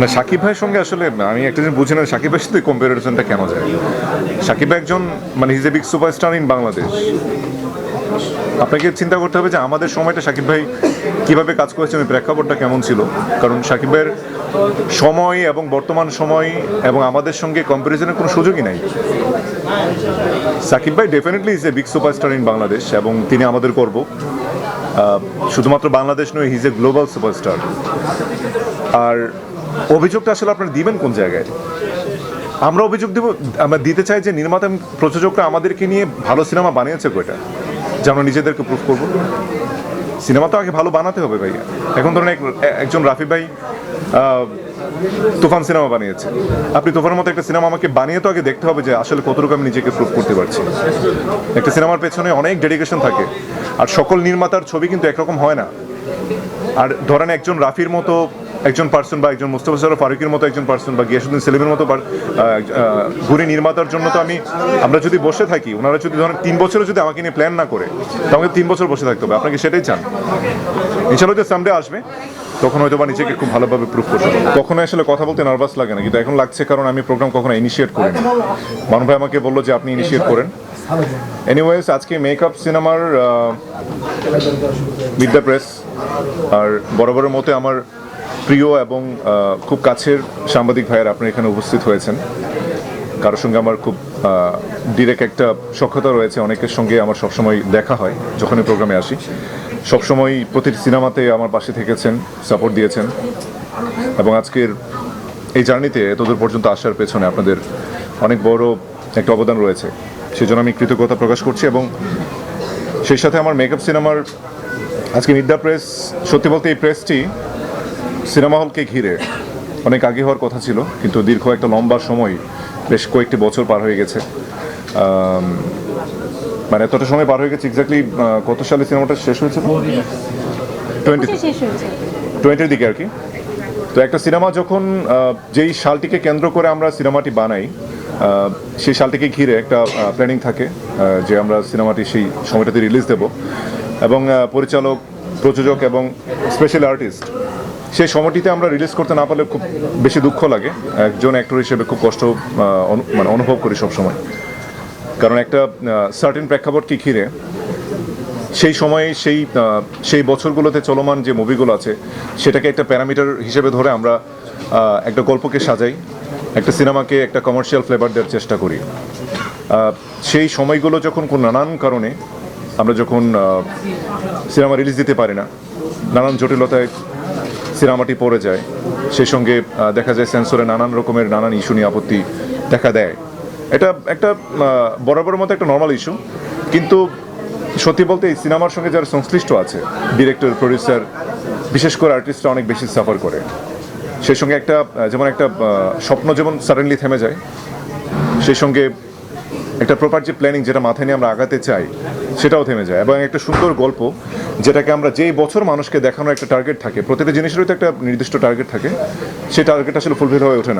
না, সাকিব ভাইয়ের সঙ্গে আসলে আমি একটা জিনিস বুঝি না, সাকিব ভাইয়ের সাথে কম্পারিজনটা কেন যায়? সাকিব ভাই একজন মানে he's a big superstar in Bangladesh আপনাকে চিন্তা করতে হবে যে আমাদের সময়টা সাকিব ভাই কীভাবে কাজ করেছেন ওই প্রেক্ষাপটটা কেমন ছিল? কারণ সাকিব ভাইয়ের সময় এবং বর্তমান সময় এবং আমাদের সঙ্গে কম্পারিজনের কোনো সুযোগই নাই। সাকিব ভাই definitely is a big superstar in Bangladesh এবং তিনি আমাদের করব। শুধুমাত্র বাংলাদেশ নয় হিজ এ গ্লোবাল সুপারস্টার আর অভিযোগটা আসলে আপনারা দিবেন কোন জায়গায়? আমরা অভিযোগ দেব, আমরা দিতে চাই যে নির্মাতা প্রযোজকরা আমাদেরকে নিয়ে ভালো সিনেমা বানিয়েছে কয়টা? যে আমরা নিজেদেরকে প্রুফ করব। সিনেমা তো আগে ভালো বানাতে হবে ভাইয়া। এখন ধরুন এক- একজন রাফি ভাই তুফান সিনেমা বানিয়েছে। আপনি তুফানের মতো একটা সিনেমা আমাকে বানিয়ে তো আগে দেখতে হবে যে আসলে কতটুকু আমি নিজেকে প্রুফ করতে পারছি। একটা সিনেমার পেছনে অনেক ডেডিকেশন থাকে। আর সকল নির্মাতার ছবি কিন্তু একরকম হয় না। আর ধরেন একজন রাফির মতো একজন পার্সন বা একজন মুস্তফা সরফ ফারুকের মতো একজন পার্সন বা গিয়াসুদ্দিন সেলিমের মতো ঘুরে নির্মাতার জন্য তো আমি আমরা যদি বসে থাকি, ওনারা যদি ধরেন তিন বছরও যদি আমাকে নিয়ে প্ল্যান না করে, তো আমাকে তিন বছর বসে থাকতে হবে। আপনাকে সেটাই চান। ইনশাল্লাহ যে সামডে আসবে। তখন হয়তো বা নিজেকে খুব ভালোভাবে প্রুভ করতে কখনো আসলে কথা বলতে নার্ভাস লাগে না, কিন্তু এখন লাগছে কারণ আমি প্রোগ্রাম কখনো ইনিশিয়েট করিনি। মানু ভাই আমাকে বলল যে আপনি ইনিশিয়েট করেন। এনিওয়েজ আজকে মেকআপ সিনেমার বিদ্যা প্রেস আর বরাবরের মতে আমার প্রিয় এবং খুব কাছের সাংবাদিক ভাইয়ের আপনি এখানে উপস্থিত হয়েছেন। কারোর সঙ্গে আমার খুব ডিরেক্ট একটা সক্ষতা রয়েছে, অনেকের সঙ্গে আমার সবসময় দেখা হয় যখনই প্রোগ্রামে আসি। সবসময় প্রতিটি সিনেমাতে আমার পাশে থেকেছেন সাপোর্ট দিয়েছেন এবং আজকের এই জার্নিতে এতদূর পর্যন্ত আসার পেছনে আপনাদের অনেক বড় একটা অবদান রয়েছে। সেজন্য আমি কৃতজ্ঞতা প্রকাশ করছি এবং সেই সাথে আমার মেকআপ সিনেমার আজকে মিড্ডা প্রেস সত্যি বলতে এই প্রেসটি সিনেমা হলকে ঘিরে অনেক আগে হওয়ার কথা ছিল কিন্তু দীর্ঘ একটা লম্বা সময় বেশ কয়েকটি বছর পার হয়ে গেছে। মানে এতটা সময় পার হয়ে গেছে এক্স্যাক্টলি কত সালে সিনেমাটা শেষ হয়েছে? টোয়েন্টি টোয়েন্টির দিকে আর কি। তো একটা সিনেমা যখন যেই সালটিকে কেন্দ্র করে আমরা সিনেমাটি বানাই সেই সালটিকে ঘিরে একটা প্ল্যানিং থাকে যে আমরা সিনেমাটি সেই সময়টাতে রিলিজ দেব। এবং পরিচালক প্রযোজক এবং স্পেশাল আর্টিস্ট সেই সময়টিতে আমরা রিলিজ করতে না পারলে খুব বেশি দুঃখ লাগে। একজন অ্যাক্টর হিসেবে খুব কষ্ট মানে অনুভব করি সবসময়। কারণ একটা সার্টেন প্রেক্ষাপটকে ঘিরে, সেই সময়ে সেই সেই বছরগুলোতে চলমান যে মুভিগুলো আছে, সেটাকে একটা প্যারামিটার হিসেবে ধরে আমরা একটা গল্পকে সাজাই, একটা সিনেমাকে একটা কমার্শিয়াল ফ্লেভার দেওয়ার চেষ্টা করি। সেই সময়গুলো যখন কোন নানান কারণে আমরা যখন সিনেমা রিলিজ দিতে পারি না, নানান জটিলতায় সিনেমাটি পড়ে যায়। সেই সঙ্গে দেখা যায় সেন্সরে নানান রকমের নানান ইস্যু নিয়ে আপত্তি দেখা দেয়। এটা একটা বরাবর মতো একটা নর্মাল ইস্যু কিন্তু সত্যি বলতে এই সিনেমার সঙ্গে যারা সংশ্লিষ্ট আছে ডিরেক্টর প্রডিউসার বিশেষ করে আর্টিস্টরা অনেক বেশি সাফার করে। সেই সঙ্গে একটা যেমন একটা স্বপ্ন যেমন সাডেনলি থেমে যায়, সেই সঙ্গে একটা প্রপার যে প্ল্যানিং যেটা মাথায় নিয়ে আমরা আগাতে চাই, সেটাও থেমে যায়। এবং একটা সুন্দর গল্প, যেটাকে আমরা যেই বছর মানুষকে দেখানোর একটা টার্গেট থাকে, প্রতিটা জিনিসেরই তো একটা নির্দিষ্ট টার্গেট থাকে, সেই টার্গেট আসলে ফুলফিল হয়ে ওঠে না।